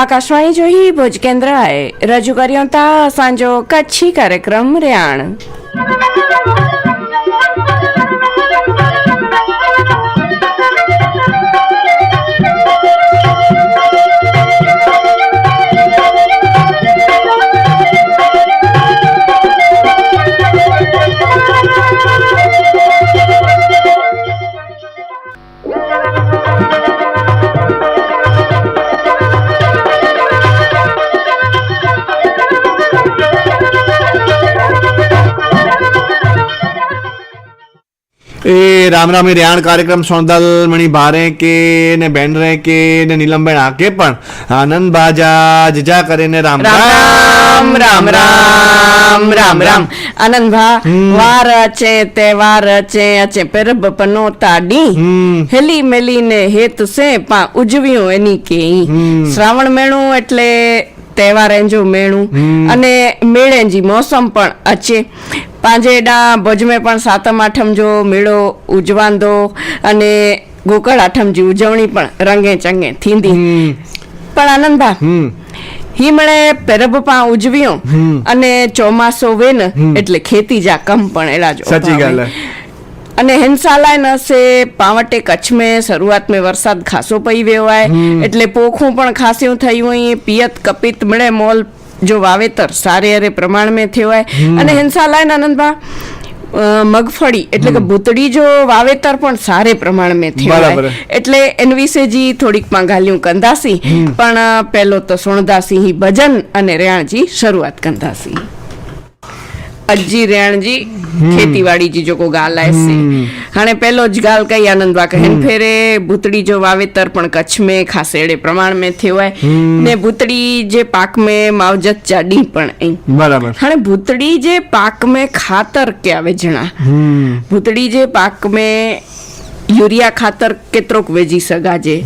આકાશવાણી જોઈ ભુજ કેન્દ્રએ રજૂ કર્યો તા સાંજો કચ્છી કાર્યક્રમ રેણ એ રામ રામ રેહાણ કાર્યક્રમ સોંદલ મણી ભારે કે ને બેન રે કે ને નીલમબેન આકે પણ આનંદ બાજા જજા કરીને રામ રામ. રામ રામ રામ રામ આનંદ ભા વાર અચે તહેવાર છે અચે પરબ પનો તાડી. હેલી મેલી ને હેત સે પા ઉજવ્યું એની કે શ્રાવણ મેળું એટલે તહેવાર જો મેળું. અને મેળેંજી મોસમ પણ અચે પાંજેડા ભજમે પણ સાતમ આઠમ જો મેળો ઉજવાંદો અને ગોકળ આઠમજી ઉજવણી પણ રંગે ચંગે થીંદી. પણ આનંદભા હિમળે પેરબપા ઉજવ્યું અને ચોમાસો વેન એટલે ખેતી જા કમ પણ એલા જો સાચી ગાલ. અને હેન્સાલાય નસે પાવટે કચ્છમે શરૂઆત મે વરસાદ ખાસો પઈ વેવાય. એટલે પોખું પણ ખાસ્યું થયું પિયત કપિત મળે મોલ જો વાવેતર સારે અરે પ્રમાણમાં હોય. અને હેન્સાલાયન આનંદભા મગફળી એટલે કે ભૂતડી જો વાવેતર પણ સારે પ્રમાણમાં में થયો એટલે એન વિશે જી થોડીક માંગાલ્યું કંદાસી પણ પહેલો તો સોણદાસી ભજન અને રેણજી શરૂઆત કંદાસી. અજી રેણજી ખેતીવાડી જી જોકો ગાલ આયસે હાણે પહેલો જ ગાલ કઈ આનંદ વાક હેન ફેરે ભૂતડી જો વાવેતર પણ કચ્છ મે ખાસેડે પ્રમાણ મે થવાય ને ભૂતડી જે પાક મે માવજત જાડી પણ એ બરાબર. હાણે ભૂતડી જે પાક મે ખાતર કે આવે જણા. ભૂતડી જે પાક મે યુરિયા ખાતર કેતરોક વેજી સગાજે.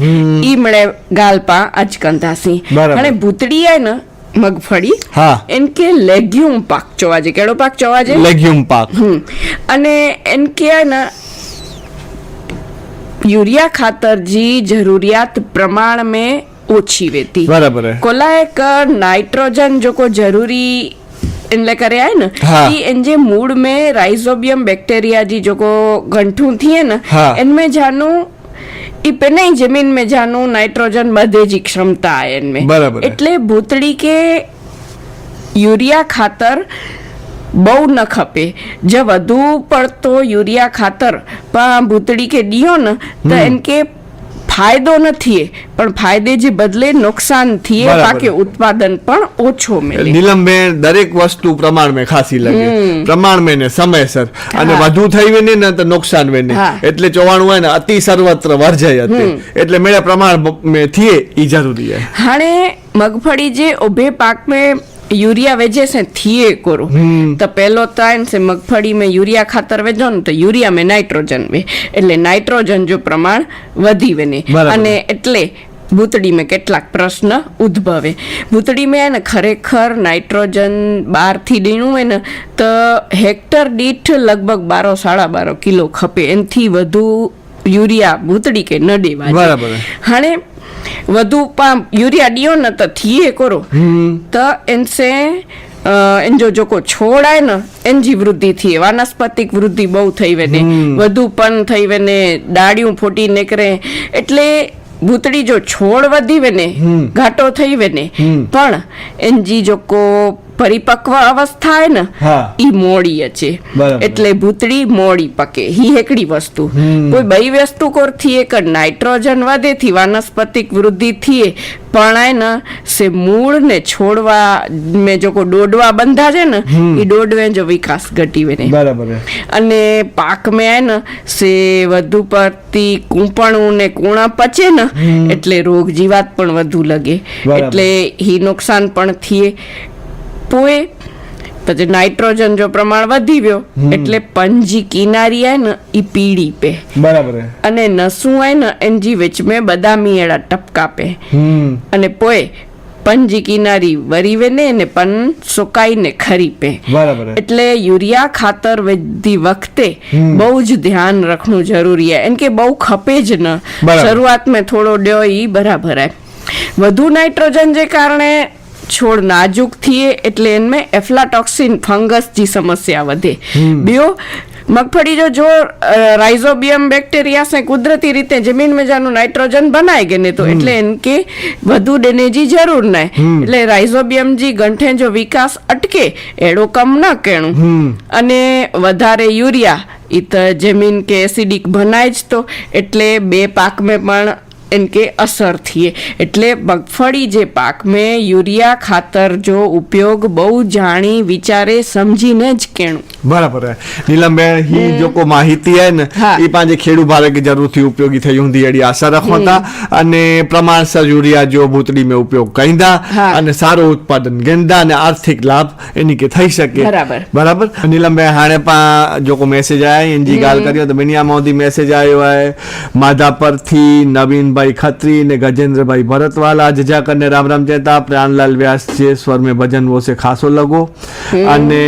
ઈ મળે ગાલપા અજ કંધાસી અને ભૂતડી આય ને મગફળી હા એન કે લેગ્યુમ પાક ચોવાજે કેડો પાક ચોવાજે લેગ્યુમ પાક હમ અને એન કે આય ને યુરિયા ખાતર જી જરૂરિયાત પ્રમાણ में ઓછી વેતી બરાબર હે. कोला एक नाइट्रोजन जो को जरूरी इनले करे है ना हाँ। कि इन जे मूड में राइजोबियम बैक्टीरिया जी जो को गंठू थी है ना हाँ। इनमें जानू ઈ પેને જમીન में જાનું નાઇટ્રોજન બધે જ ક્ષમતા है इनमें બરાબર. એટલે ભૂતળી કે યુરિયા ખાતર બહુ ન ખપે જે વધુ પડતો યુરિયા ખાતર પણ ભૂતળી કે દિયો ને તો એન કે ફાયદો નથી પણ ફાયદે જે બદલે નુકસાનથી બાકી ઉત્પાદન પણ ઓછો મળે. નીલમબે દરેક વસ્તુ પ્રમાણ મે ખાસી લાગે. પ્રમાણ મે ને સમયસર. અને વધુ થઈ વેને ને તો નુકસાન વેને એટલે ચોવાણું હોય ને અતિ સર્વત્ર વર્જય હતી. એટલે મેળે પ્રમાણ મે થીએ ઈ જરૂરી હે. હાણે મગફળી જે ઉભે પાક મે યુરિયા વેચે છે થીએ કોરો. તો પહેલો થાય છે મગફળી મેં યુરિયા ખાતર વેચો ને તો યુરિયા મેં નાઇટ્રોજન વે. એટલે નાઇટ્રોજન જો પ્રમાણ વધી વને અને એટલે ભૂતડીમાં કેટલાક પ્રશ્ન ઉદ્ભવે. ભૂતડીમાં એને ખરેખર નાઇટ્રોજન બારથી ડીણું હોય ને તો હેક્ટર દીઠ લગભગ બારો સાડા બારો કિલો ખપે. એનાથી વધુ યુરિયા ભૂતડી કે ન દેવા બરાબર. હાણે વધુ પામ યુરિયા ડિયો ન તો થીએ કરો. તો એનસે એન જો જોકો છોડાય ને એનજી વૃદ્ધિ થઈએ વાનસ્પતિક વૃદ્ધિ બહુ થઈ વેને. વધુ પણ થઈ વેને ડાળિયું ફૂટી નીકળે. એટલે ભૂતળી જો છોડ વધી વેને ઘાટો થઈ વેને. પણ એનજી જોકો પરિપક્વ અવસ્થા હે. ને ઈ મોડી અચે એટલે ભૂતળી મોડી પકે હી હેકડી વસ્તુ. કોઈ બઈ વસ્તુ કોરથી એક નાઇટ્રોજન વધે થી વાનસ્પતિક વૃદ્ધિ થી પણ હે ને સે મૂળ ને છોડવા મેં જો કો ડોડવા બંધા છે ને ઈ ડોડવે જો વિકાસ ઘટી વેને બરાબર અને પાક મેં આય ને સે વધુ પડતી કૂંપણું ને કૂણા પચે ને એટલે રોગ જીવાત પણ વધુ લગે. એટલે હી નુકસાન પણ થઈએ પોએ પછી નાઇટ્રોજન જો પ્રમાણ વધી ગયો એટલે પંજી કિનારી આય ને ઈ પીળી પે. બરાબર. અને નસું આય ને એનજી વેચ મે બદામી એડા ટપકા પે. અને પોએ પંજી કિનારી વરી વેને ને પન સુકાઈ ને ખરી પે. બરાબર. એટલે યુરિયા ખાતર વેચતી વખતે બહુ જ ધ્યાન રાખવું જરૂરી હે. એમ કે બહુ ખપે જ ન. શરૂઆત में થોડો ડ્યો ઈ બરાબર હે. વધુ નાઇટ્રોજન જે કારણે છોડ નાજુક થઈએ એટલે એમને એફ્લાટોક્સિન ફંગસ જી સમસ્યા વધે. બીઓ મગફળી જો જો રાઇઝોબિયમ બેક્ટેરિયા સે કુદરતી રીતે જમીન મેં નાઇટ્રોજન બનાય ગયે ને તો એટલે એનકે વધુ ડેનેજી જરૂર નહીં. એટલે રાઇઝોબિયમ જી ગંઠે જો વિકાસ અટકે એડો કમ ન કેણું. અને વધારે યુરિયા ઈ તો જમીન કે એસિડિક ભનાય જ તો એટલે બે પાક મેં પણ એમ કે અસર થઈએ. એટલે મગફળી જે પાક મેં યુરિયા ખાતર જો ઉપયોગ બહુ જાણી વિચારે સમજીને જ કેણું. બરાબર નીલમબેન હી જો કો માહિતી હે ને એ પાંજે ખેડૂ ભારે કે જરૂરથી ઉપયોગી થઈ હુંદી એડી આશા રખોતા. અને પ્રમાણસર યુરિયા જો ભૂતડી મે ઉપયોગ કઈંદા અને સારો ઉત્પાદન ગેંદા અને આર્થિક લાભ એની કે થઈ શકે. બરાબર. નીલમબેન હાણે પા જો કો મેસેજ આય એનજી ગાલ કર્યો તો બનિયા મોદી મેસેજ આયો હે. માધાપરથી નવીનભાઈ ખત્રી ને ગજેન્દ્રભાઈ ભરતવાલા જજાકર ને રામ રામ ચેતા પ્રાણલાલ વ્યાસ જે સ્વર મે ભજન વો સે ખાસો લગો. અને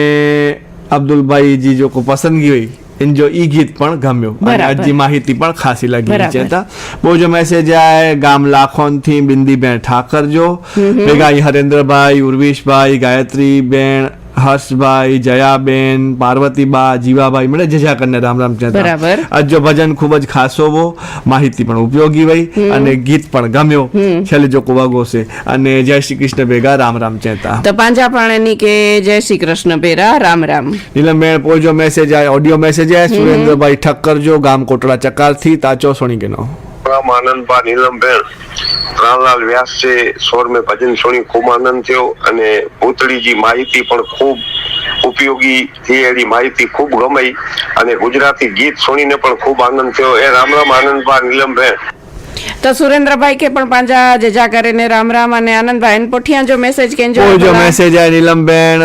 અબ્દુલભાઈજી જો કોઈ પસંદગી હોય એને જો ઈ ગીત પણ ગમ્યું. અને માહિતી પણ ખાસી લાગી છે. તા બહુ જો મેસેજ આય ગામ લાખોનથી બિંદીબેન ઠાકર જો ભેગા હરેન્દ્રભાઈ ઉર્વિશભાઈ ગાયત્રી બેન હર્ષભાઈ જયાબેન પાર્વતીબા જીવાભાઈ મળે જજા કરીને રામ રામ બરાબર. આજ જો ભજન ખૂબ જ ખાસ હોવો માહિતી પણ ઉપયોગી હોય અને ગીત પણ ગમ્યો. છેલ્લે જો કુવાગો છે અને જય શ્રી કૃષ્ણ ભેગા રામ રામ ચેતા તો પાંજા પાણીની કે જય શ્રી કૃષ્ણ ભેરા રામ રામ. નીલમબેન પોજો મેસેજ આય ઓડિયો મેસેજ આય સુરેન્દ્રભાઈ ઠક્કર જો ગામ કોટડા ચકારથી તાચો સોણી રામ આનંદબા નીલમબેન રામલાલ વ્યાસ છે સ્વર મેં ભજન સુણી ખૂબ આનંદ થયો અને ભૂતળીજી માહિતી પણ ખૂબ ઉપયોગી થયેલી માહિતી ખૂબ ગમાઈ અને ગુજરાતી ગીત સુણીને પણ ખૂબ આનંદ થયો. એ રામ રામ આનંદબા નીલમબેન તો સુરેન્દ્રભાઈ કે પણ પાંજા જજા કરે ને રામ રામ અને આનંદભાઈ એન પોઠિયા જો મેસેજ કેજો જો મેસેજ આ નીલમબેન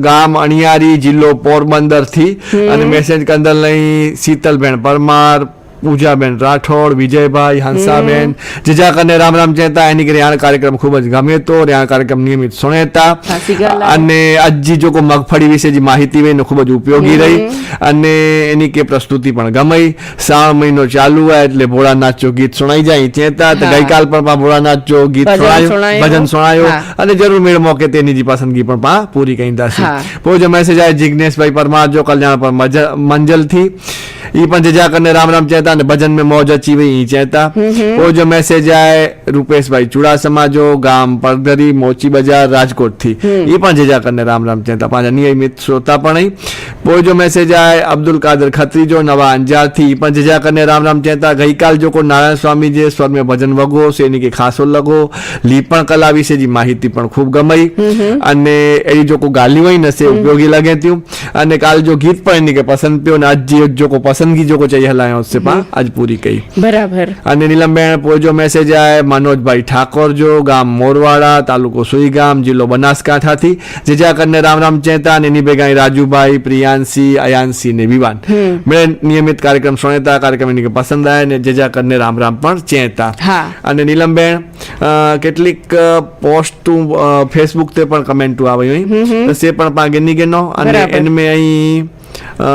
ગામ અણિયારી જિલ્લો પોરબંદરથી અને મેસેજ કંદલ લઈ શીતલબેન પરમાર પૂજાબેન રાઠોડ વિજયભાઈ હંસાબેન જજા રામ રામ ચેતા એની કે રિયાણ કાર્યક્રમ ખૂબ જ ગમે તો રિયાણ કાર્યક્રમ નિયમિત સુણેતા. અને અજી જો કોઈ મગફળી વિશે જે માહિતી હોય ખૂબ જ ઉપયોગી રહી. અને એની કે પ્રસ્તુતિ પણ ગમાઈ. શ્રાવણ મહિનો ચાલુ હોય એટલે ભોળાનાથ જો ગીત સુણાઈ જાય ચેતા. તો ગઈકાલ પણ ભોળાનાથ જો ગીત સુણાયું. ભજન સુણાયો. અને જરૂર મેળ મોકે તેની જે પસંદગી પણ પા પૂરી કઈ દાસી. હા. પોજો મેસેજ આવે જિજ્ઞેશભાઈ પરમાર જો કલ્યાણ પર મજ- ये પણ જજા કરને રામ રામ ચહેતા ને ભજન મે મોજ અચી વહી ચહેતા. ઓ જો મેસેજ આય રૂપેશભાઈ ચુડાસમા જો ગામ પરધરી મોચી બજાર રાજકોટથી એ પણ જજા કરને રામ રામ ચહેતા પાંચ નિયમિત શ્રોતા પણ પોઈ જો મેસેજ આય અબ્દુલ કાદર ખત્રી જો નવા અંજારથી પણ જજા કરને રામ રામ ચહેતા. ગઈકાલ જો કો નારાયણ સ્વામી જે સ્વર મે ભજન વગો સેની કે ખાસો લગો લીપણ કલા વિશે જી માહિતી પણ ખૂબ ગમાઈ. અને એની જો કો ગાલી હોય ને ઉપયોગી લાગે ત્યું. અને કાલ જો ગીત પણ એની કે પસંદ પ્યો ને આજ જે જો કો પસંદ પસંદગી જો કોઈ चाहिए हलायो उससे पा आज पूरी कई બરાબર અને નીલમબેન પોજો મેસેજ આય મનોજભાઈ ઠાકોર જો ગામ મોરવાડા તાલુકો સુઈગામ જિલ્લો બનાસકાંઠાથી જેજા કરીને રામ રામ ચેતા અને એની ભેગા અહીં રાજુભાઈ પ્રિયાંશી અયાંશી ને વિવાન મેં નિયમિત કાર્યક્રમ સુણેતા કાર્યક્રમ એની કે પસંદ આયા ને જેજા કરીને રામ રામ પણ ચેતા હા. અને નીલમબેન અ, કેટલીક પોસ્ટ ફેસબુક તે પણ કમેન્ટો આવી હોય તો સે પણ પા ગેની ગેનો અને બરાબર. એનમે અહીં અ,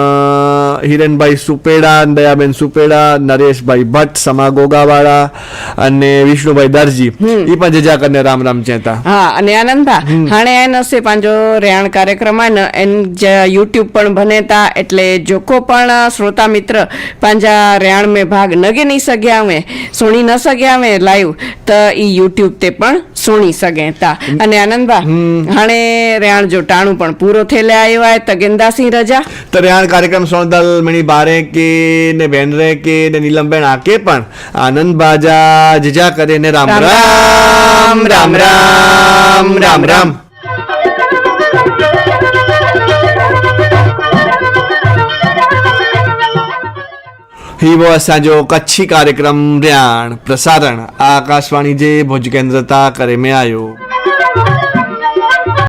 હિરેનભાઈ સુપેડા દયાબેન સુપેડા નરેશભાઈ ભટ્ટ સમા ગોગાવાળા અને વિષ્ણુભાઈ દરજી. એ પણ જજા કરીને રામ રામ ચેતા હા અને આનંદા હાણે આ નસે પાંજો રેહાણ કાર્યક્રમ એન જ યુટ્યુબ પણ બનેતા એટલે જોકો પણ શ્રોતા મિત્ર પાંજા રેહાણ મેં ભાગ નગે નહીં સગ્યા અમે સુણી ન સગ્યા અમે લાઈવ તો એ યુટ્યુબ તે પણ સુણી સગે તા. અને આનંદભા હણે રેણ જો ટાણું પણ પૂરો થેલે આવ્યો આય તો ગેંદાસી રજા. તો રેણ કાર્યક્રમ સોનદલ મણી બારે કે ને બેનરે કે ને નીલમબેન આકે પણ આનંદ બાજા જજા કરે ને રામ રામ. રામ રામ રામ રામ. હિમો સાંજો કચ્છી કાર્યક્રમ રિયાણ પ્રસારણ. આ આકાશવાણી જે ભુજ કેન્દ્રતા કરે મેં આવ્યો